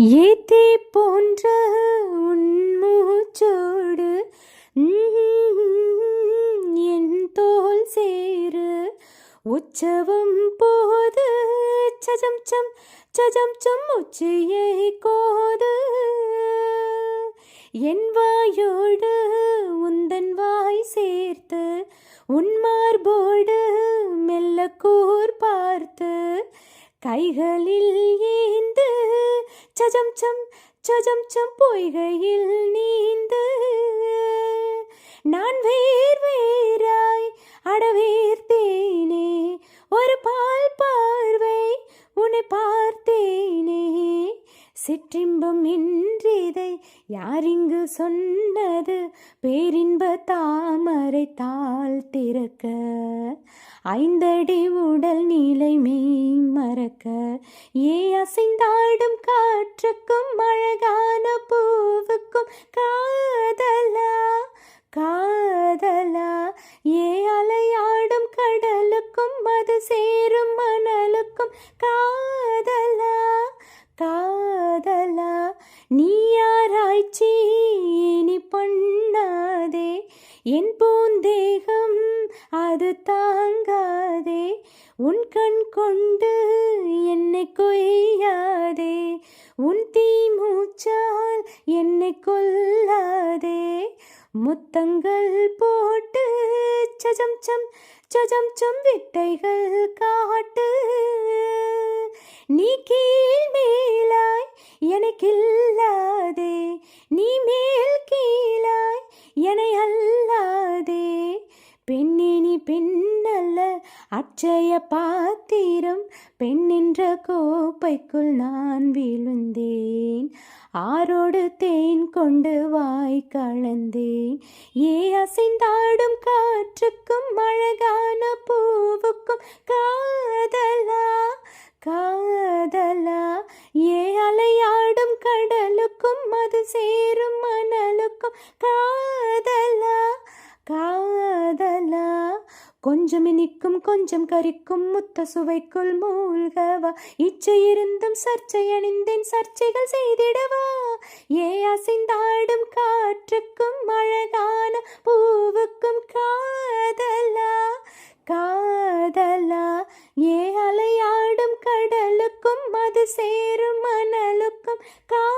ஏத்தே போன்ற உன்மூச்சோடு என் தோல் சேரு. உற்சவம் போது சஜம் சம் சஜம் சம் உச்சியை கோது. என் வாயோடு உந்தன் வாய் சேர்த்து உன்மார்போடு மெல்ல கூர் பார்த்து கைகளில் ஏந்து சஜம் சம் சஜம் சம் பொய்கையில் நீந்து. நான் வேர் வேறாய் அடவேர்த்தேனே ஒரு பால் பார்வை உன்னை பார்த்து சிற்றின்பம் இன்றிதை யாரிங்கு சொன்னது? பேரின்ப தாமரை தாள் திறக்க ஐந்தடி உடல் நீலை மெய் மறக்க ஏ அசைந்தாடும் காற்றுக்கும் அழகான பூவுக்கும் காதலா? காதலா? ஏ அலையாடும் கடலுக்கும் அது சேரும் மணலுக்கும் காதலா? காதலா? காதலா நீ யாராய்ச்சி இனி பண்ணாதே? என் பூந்தேகம் அது தாங்காதே. உன் கண் கொண்டு என்னை கொய்யாதே. உன் தீ மூச்சால் என்னை கொல்லாதே. முத்தங்கள் போட்டு சஜம் சம் சஜம் சம் விட்டைகள் காட்டு. நீ நீ மேல் கீழாய் என்னை அல்லாதே. பெண்ணினி பெண்ணல்ல அச்சய பாத்திரம் பெண்ணின்ற கோப்பைக்குள் நான் விழுந்தேன். ஆரோடு தேன் கொண்டு வாய் கலந்தேன். ஏ அசைந்தாடும் காற்றுக்கும் அழகான காதலா காதலா. கொஞ்சம் இனிக்கும் கொஞ்சம் கரிக்கும் முத்த சுவைக்குள் மூழ்கவா. இச்சை இருந்தும் சர்ச்சை அணிந்தேன் சர்ச்சைகள் செய்திடவா. ஏ அசைந்தாடும் காற்றுக்கும் அழகான பூவுக்கும் காதலா காதலா. ஏ அலையாடும் கடலுக்கும் அது சேரும் மணலுக்கும் கா